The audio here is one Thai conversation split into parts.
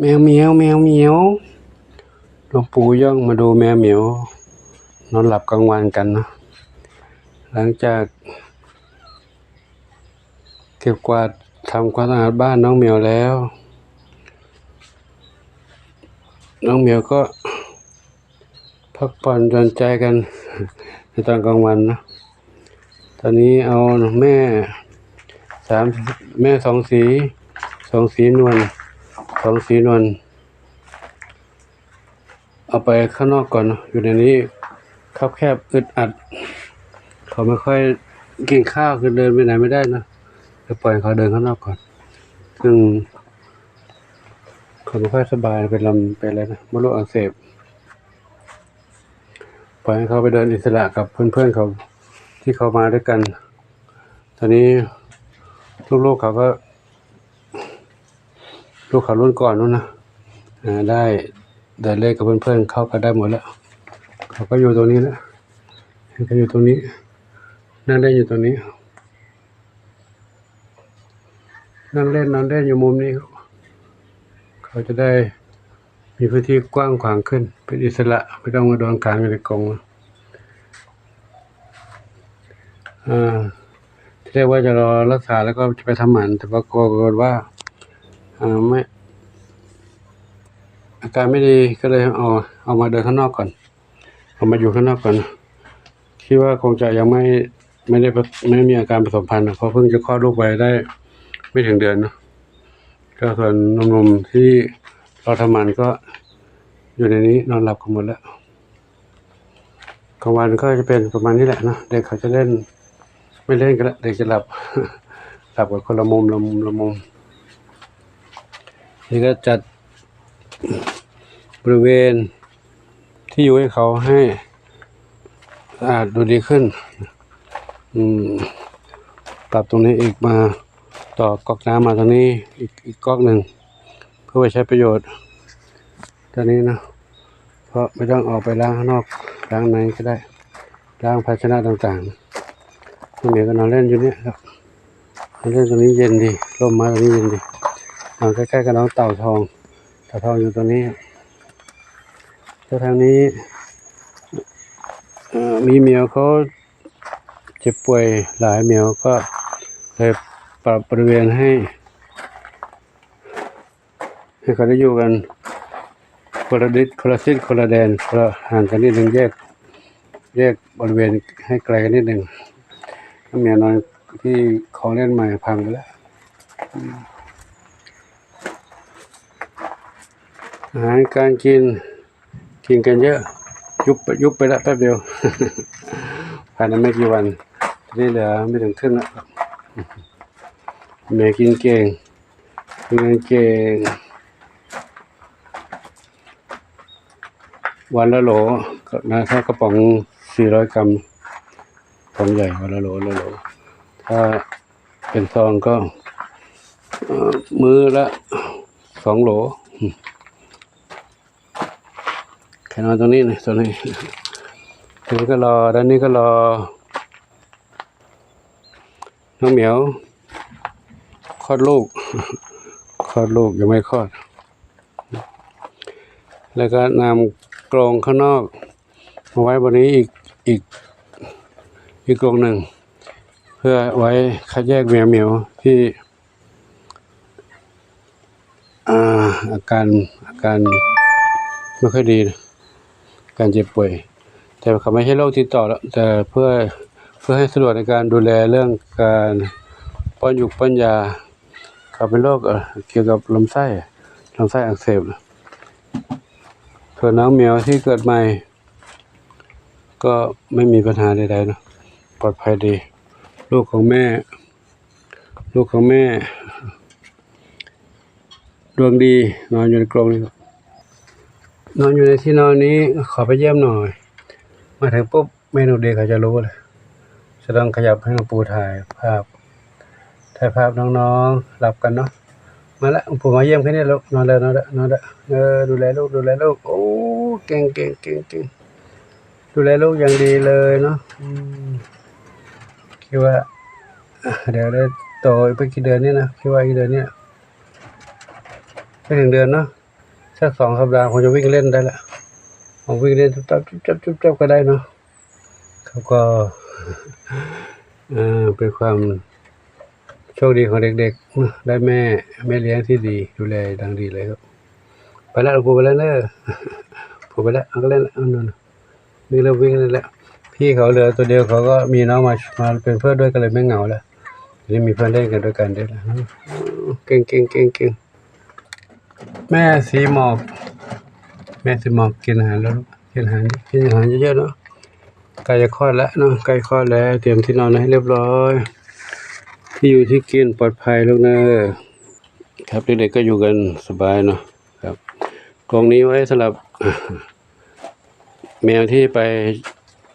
แมวเหมียวแมวเหมียวหลวงปู่ย่องมาดูแมวเหมียวนอนหลับกลางวันกันนะหลังจากเก็บกวาดทำความสะอาดบ้านน้องเหมียวแล้ว น้องเหมียวก็ พักผ่อนหย่อนใจกันในตอนกลางวันนะตอนนี้เอาแม่สามแม่สองสีสองสีนวล สองสีนวลเอาไปข้างนอกก่อนนอะอยู่ในนี้คับแคบอึดอัด เขาไม่ค่อยกินข้าวคือเดินไปไหนไม่ได้นะจะปล่อยเขาเดินข้างนอกก่อน ซึ่งเขาไม่ค่อยสบายเป็นลำเป็นอะไรนะมดลูกอักเสบปล่อยให้เขาไปเดินอิสระกับเพื่อนๆเขาที่เขามาด้วยกัน ตอนนี้ลูกๆเขาก็ ลูกเขารุ่นก่อนนู้นนะได้เดินเล่นกับเพื่อนๆเข้ากันได้หมดแล้วเขาก็อยู่ตรงนี้แล้วเขาอยู่ตรงนี้ นั่งเล่นอยู่ตรงนี้ นั่งเล่นนอนเล่นอยู่มุมนี้ เขาจะได้มีพื้นที่กว้างขวางขึ้น เป็นอิสระไม่ต้องมาโดนขังอยู่ในกรงอ่าที่เรียกว่าจะรอรักษาแล้วก็จะไปทำหมันแต่ปรากฏว่าอ่า ไม่อาการไม่ดีก็เลยเอาเอามาเดินข้างนอกก่อน เอามาอยู่ข้างนอกก่อนคิดว่าคงจะยังไม่ไม่ได้ไม่มีอาการผสมพันธุ์เพราะเพิ่งจะคลอดลูกไปได้ ไม่ถึงเดือนเนอะก็ส่วนนมๆที่เราทำมันก็อยู่ในนี้นอนหลับกันหมดแล้วกลางวันก็จะเป็นประมาณนี้แหละนะเด็กเขาจะเล่น ไม่เล่นกันละเด็กจะหลับหลับกับคนละมุมละมุมละมุม นี่ก็จัดบริเวณที่อยู่ให้เขาให้สะอาดดูดีขึ้นปรับตรงนี้อีกมาต่อก๊อกน้ำมาตรงนี้อีกอีกก๊อกหนึ่ง เพื่อไปใช้ประโยชน์ตอนนี้นะเพราะไม่ต้องออกไปล้างข้างนอกล้างในก็ได้ล้างภาชนะต่างๆน้องเหมียวก็นอนเล่นอยู่เนี่ยครับนอนเล่นตรงนี้เย็นดีร่มไม้ตรงนี้เย็นดี นอนใกล้ๆกับน้องเต่าทองเต่าทองอยู่ตรงนี้แล้วทางนี้มีเมียวเขาเจ็บป่วยหลายเมียวก็เลยปรับบริเวณให้ ให้เขาได้อยู่กันคนละดิษคนละทิศคนละแดนคนละห่างกันนิดหนึ่งแยกแยกบริเวณให้ไกลกันนิดหนึ่งเมียนอนที่ของเล่นใหม่พังไปแล้ว อาหารการกินกินกันเยอะ ยุบไปยุบไปล้วแป๊บเดียวภายในไม่กี่วันนี้เหลือไม่ถึงครึ่งแล้วครับเมียกินเก่งกินกันเก่งวันละโหลนะถ้ากระป๋อง 400 กรัมกระป๋องใหญ่วันละโหลละโหลถ้าเป็นซองก็ มือละสองโหล แค่นอนตรงนี้นะตรงนี้ทีนี้ก็รอด้านนี้ก็รอ น้องเหมียวคลอดลูกคลอดลูกยังไม่คลอด แล้วก็นำกรงข้างนอกมาไว้บนนี้อีกอีกอีกกรงหนึ่ง เพื่อไว้คัดแยกแมวเหมียวที่อาอาการอาการไม่ค่อยดีนะ การเจ็บป่วย แต่เขาไม่ใช่โรคติดต่อแล้วแต่เพื่อเพื่อให้สะดวกในการดูแลเรื่องการป้อนยุกป้อนยาเขาเป็นโรคเกี่ยวกับลำไส้ลำไส้อักเสบส่วนน้องเหมียวที่เกิดใหม่ ก็ไม่มีปัญหาใดๆนะปลอดภัยดี ลูกของแม่ ลูกของแม่ดวงดีนอนอยู่ในกรงนี้ครับ นอนอยู่ในที่นอนนี้ขอไปเยี่ยมหน่อย มาถึงปุ๊บเมนูเด็กเขาจะรู้เลยจะต้องขยับให้หลวงปู่ถ่ายภาพ ถ่ายภาพน้องๆหลับกันเนาะมาละหลวงปู่มาเยี่ยมแค่นี้ลูกนอนเลยนอนเลยนอนเลยเออดูแลลูกดูแลลูกโอ้เก่งเก่งเก่งเก่งดูแลลูกอย่างดีเลยเนาะคิดว่า เดี๋ยวได้โตอีกไม่กี่เดือนนี่นะคิดว่าอีกเดือนเนี้ยไม่ถึงเดือนเนาะ สักสองสัปดาห์ผมจะวิ่งเล่นได้ละผมวิ่งเล่นจับจับจับจับจับก็ได้เนาะเขาก็เป็นความโชคดีของเด็กๆ ได้แม่แม่เลี้ยงที่ดีดูแลดังดีเลยครับ ไปแล้วผมไปแล้วเนอะผมไปแล้วเอาก็เล่นแล้วเอานนวิ่งแล้ววิ่งเล่นแล้วพี่เขาเหลือตัวเดียวเขาก็มีน้องมามาเป็นเพื่อนด้วยกันเลยไม่เหงาแล้วทีนี้มีเพื่อนเล่นกันด้วยกันได้แล้วเก่งเก่งเก่งเก่ง แม่สีหมอก แม่สีหมอกกินอาหารแล้วกินอาหารกินอาหารเยอะๆเนาะใกล้จะคลอดแล้วเนาะใกล้คลอดแล้ว เตรียมที่นอนให้เรียบร้อย ที่อยู่ที่กินปลอดภัยลูกเนะครับเด็กๆก็อยู่กันสบายเนาะครับกรงนี้ไว้สำหรับ แมวที่ไป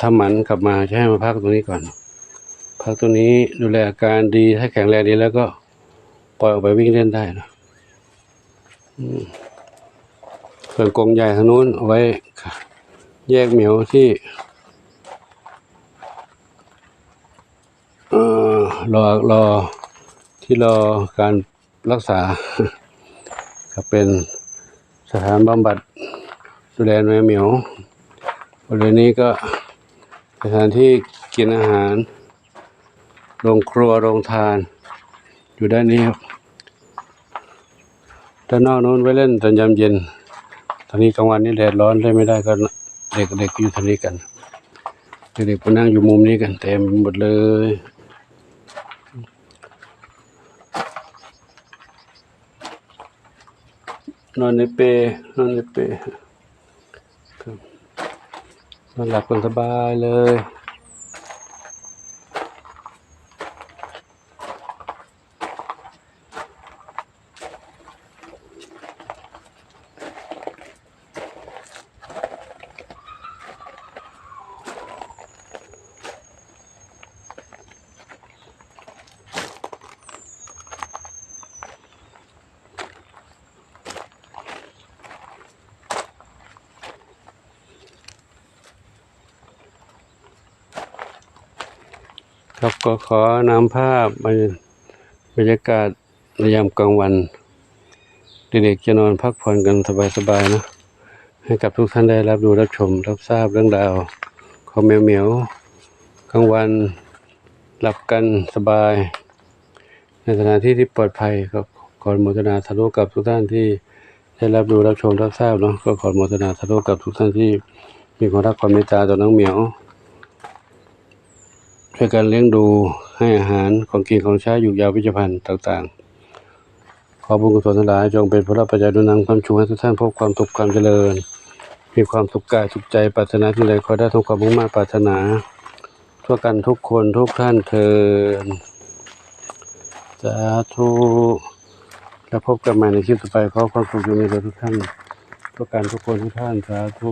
ทำหมันกลับมาจะให้มาพักตรงนี้ก่อน พักตรงนี้ดูแลอาการดีถ้าแข็งแรงดีแล้วก็ปล่อยออกไปวิ่งเล่นได้นะ ส่วนกรงใหญ่ทางนู้นเอาไว้แยกเหมียวที่เอ่อรอรอที่รอการรักษาครับเป็นสถานบำบัดดูแลแมวเหมียวบริเวณนี้ก็สถานที่กินอาหารโรงครัวโรงทานอยู่ด้านนี้ครับ ด้านนอกนู้นไว้เล่นตอนยามเย็น ตอนนี้กลางวันนี่แดดร้อนเล่นไม่ได้ก็เด็กเด็กอยู่ทางนี้กัน เด็กๆมานั่งอยู่มุมนี้กันเต็มหมดเลยนอนในเปรนอนในเปรนอนหลับกันสบายเลย ก็ขอนำภาพบรรยากาศในยามกลางวัน เด็กๆจะนอนพักผ่อนกันสบายๆนะให้กับทุกท่านได้รับดูรับชม รับทราบเรื่องราวของแมวเหมียวกลางวันหลับกันสบาย ในสถานที่ที่ปลอดภัยครับขออนุโมทนาสาธุกับทุกท่านที่ได้รับดูรับชมรับทราบเนาะก็ขออนุโมทนาสาธุกับทุกท่านที่มีความรักความเมตตาต่อน้องเหมียว ช่วยกันเลี้ยงดูให้อาหารของกินของใช้อยู่ยาววิจพันธ์ต่างๆ ขอบุญกุศลทั้งหลายจงเป็นพระปัจจัยดุนังความชูให้ทุกท่านพบความสุขความเจริญ มีความสุขกายสุขใจปรารถนาที่ใดขอได้ทุกความมุ่งมั่นปรารถนา ทั่วกันทุกคนทุกท่านเทินสาธุแล้วพบกันใหม่ในคลิปต่อไปขอความสุขอยู่ในใจทุกท่านทั่วกันทุกคนทุกท่านสาธุ